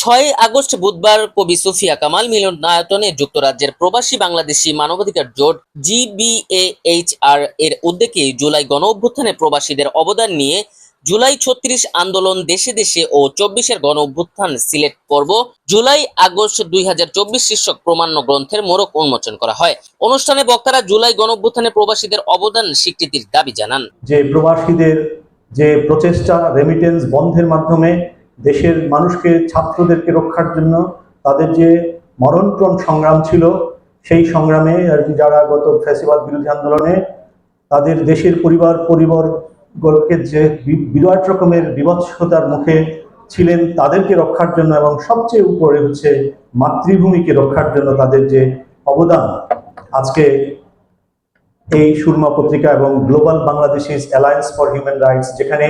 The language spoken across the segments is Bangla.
ছয় আগস্ট বুধবার কবি সুফিয়া কামাল মিলন মিলনায়তনে যুক্তরাজ্যের প্রবাসী বাংলাদেশি মানবাধিকার জোট জিবিএইচআর এর উদ্যোগে জুলাই গণ অভ্যুত্থানে প্রবাসীদের অবদান নিয়ে জুলাই ছত্রিশ আন্দোলন দেশে দেশে ও চব্বিশের গণ অভ্যুত্থান সিলেট পর্ব জুলাই আগস্ট দুই হাজার চব্বিশ শীর্ষক প্রমাণ্য গ্রন্থের মোড়ক উন্মোচন করা হয়। অনুষ্ঠানে বক্তারা জুলাই গণ অভ্যুত্থানে প্রবাসীদের অবদান স্বীকৃতির দাবি জানান। যে প্রবাসীদের যে প্রচেষ্টা রেমিটেন্স বন্ধের মাধ্যমে দেশের মানুষকে, ছাত্রদেরকে রক্ষার জন্য তাদের যে মরণপ্রণ সংগ্রাম ছিল, সেই সংগ্রামে আর কি যারা গত ফ্যাসিবাদ বিরোধী আন্দোলনে তাদের দেশের পরিবার পরিবারগুলোকে যে বিরাট রকমের বিভৎসতার মুখে ছিলেন, তাদেরকে রক্ষার জন্য এবং সবচেয়ে উপরে হচ্ছে মাতৃভূমিকে রক্ষার জন্য তাদের যে অবদান। আজকে এই সুরমা পত্রিকা এবং Global Bangladeshis Alliance for Human Rights যেখানে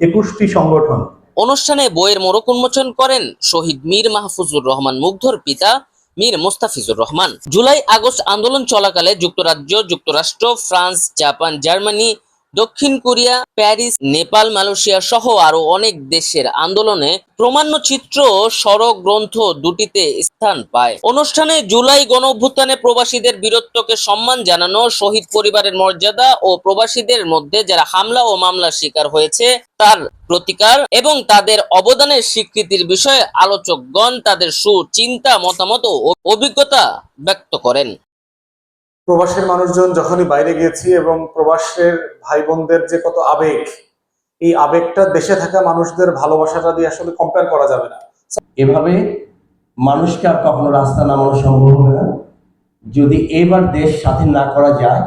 একুশটি সংগঠন অনুষ্ঠানে বইয়ের মোড়ক উন্মোচন করেন শহীদ মীর মাহফুজুর রহমান, মুগ্ধর পিতা মীর মোস্তাফিজুর রহমান। জুলাই আগস্ট আন্দোলন চলাকালে যুক্তরাজ্য, যুক্তরাষ্ট্র, ফ্রান্স, জাপান, জার্মানি দক্ষিণ কোরিয়া, প্যারিস, নেপাল, মালয়েশিয়া সহ আরও অনেক দেশের আন্দোলনে প্রমাণ্য চিত্র সড়ক গ্রন্থ দুটিতে স্থান পায়। অনুষ্ঠানে জুলাই গণ অভ্যুত্থানে প্রবাসীদের বীরত্বকে সম্মান জানানো, শহীদ পরিবারের মর্যাদা ও প্রবাসীদের মধ্যে যারা হামলা ও মামলার শিকার হয়েছে, তার প্রতিকার এবং তাদের অবদানের স্বীকৃতির বিষয়ে আলোচকগণ তাদের সুচিন্তা, মতামত ও অভিজ্ঞতা ব্যক্ত করেন। প্রবাসের মানুষজন যখনই বাইরে গিয়েছি এবং প্রবাসের ভাই বোনদের যে কত আবেগ এই আবেগটা দেশে থাকা মানুষদের ভালোবাসাটা দিয়ে আসলে কম্পেয়ার করা যাবে না। এভাবে মানুষকে আর কখনো রাস্তা নামানো সম্ভব হবে না। যদি এবার দেশ স্বাধীন না করা যায়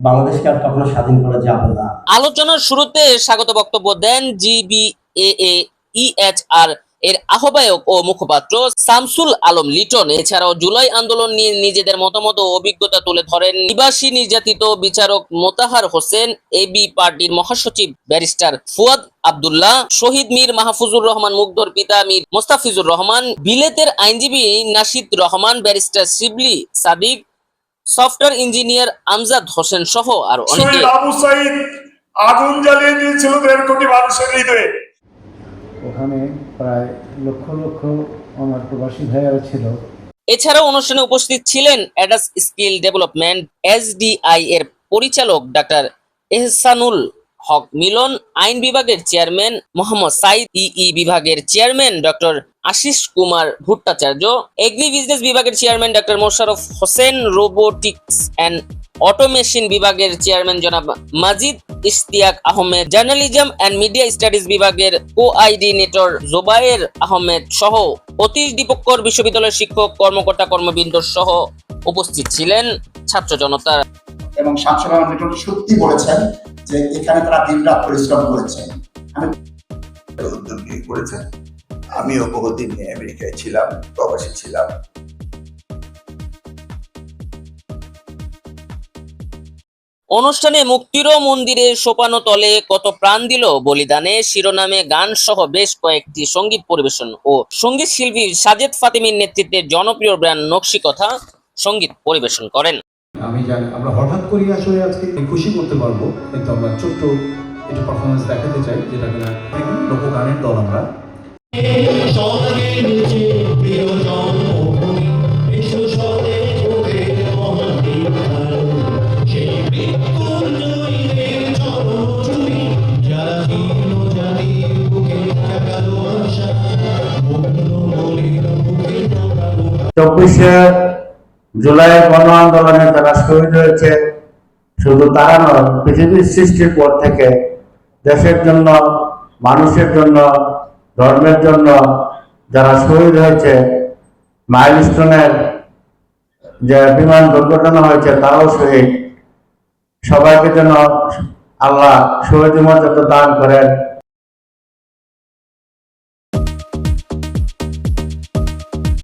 বাংলাদেশকে আর কখনো স্বাধীন করা যাবে না। আলোচনার শুরুতে স্বাগত বক্তব্য দেন জিবিএএ ইএচআর এর আহ্বায়ক ও মুখপাত্র শামসুল আলম লিটন। এছাড়াও জুলাই আন্দোলন নিয়ে নিজেদের মতামত ও অভিজ্ঞতা তুলে ধরেন নিবাসী নির্যাতিত বিচারক মোতাহার হোসেন এবি পার্টির মহাসচিব ব্যারিস্টার ফুয়াদ আবদুল্লাহ শহীদ মীর মাহফুজুর রহমান মুগ্ধর পিতা মীর মোস্তাফিজুর রহমান বিলেতের আইনজীবী Nashid Rahman barrister Shibli Sadiq software engineer Amjad Hossain সহ আরও অনেকে। আবু সাইদ আগুন জ্বালিয়ে দিয়েছিল দেড় কোটি মানুষের হৃদয়ে। ওখানে প্রায় লক্ষ লক্ষ আমার প্রবাসী ভাইয়ারা ছিল। এছাড়াও অনুষ্ঠানে উপস্থিত ছিলেন অ্যাডাস স্কিল ডেভেলপমেন্ট এসডিআই এর পরিচালক ডাক্তার এহসানুল হক মিলন আইন বিভাগের চেয়ারম্যান মোহাম্মদ সাইদ ই বিভাগের chairman doctor Ashish Kumar Bhattacharya, agri business বিভাগের chairman doctor Mosharraf Hossain, robotics and automation বিভাগের চেয়ারম্যান জনাব Majid Ishtiaq Ahmed, journalism and media studies বিভাগের কোআইডিনেটর জোবায়ের আহমেদ সহ অতীশ দীপক্কর বিশ্ববিদ্যালয়ের শিক্ষক, কর্মকর্তা, কর্মবৃন্দ সহ উপস্থিত ছিলেন ছাত্র জনতা। এবং শামসুল সত্যি বলেছেন যে এখানে তারা দিনরাত পরিশ্রম করেছেন। উদ্যোগ নিয়ে করেছেন। আমিও বহুদিন আমেরিকায় ছিলাম প্রবাসী ছিলাম। অনুষ্ঠানে মুক্তিরও মন্দিরে সোপানো তলে কত প্রাণ দিল বলিদানে শিরোনামে গান সহ বেশ কয়েকটি সংগীত পরিবেশন ও সংগীত শিল্পী সাজেদ ফাতিমির নেতৃত্বে জনপ্রিয় ব্র্যান্ড নকশি কথা সংগীত পরিবেশন করেন। আমি জানি, আমরা হঠাৎ করে আসলে আজকে খুশি করতে পারব, কিন্তু আমরা ছোট্ট একটু পারফরমেন্স দেখাতে চাই, যেটা কিনা লোকগানের দল আমরা। চব্বিশে জুলাই গণ আন্দোলনে যারা শহীদ হয়েছে, শুধু তারা নয়, পৃথিবীর সৃষ্টির পর থেকে দেশের জন্য, মানুষের জন্য, ধর্মের জন্য যারা শহীদ হয়েছে, মাইলস্টোনের যে বিমান দুর্ঘটনা হয়েছে, তারাও শহীদ। সবাইকে যেন আল্লাহ শহীদ মর্যাদা দান করেন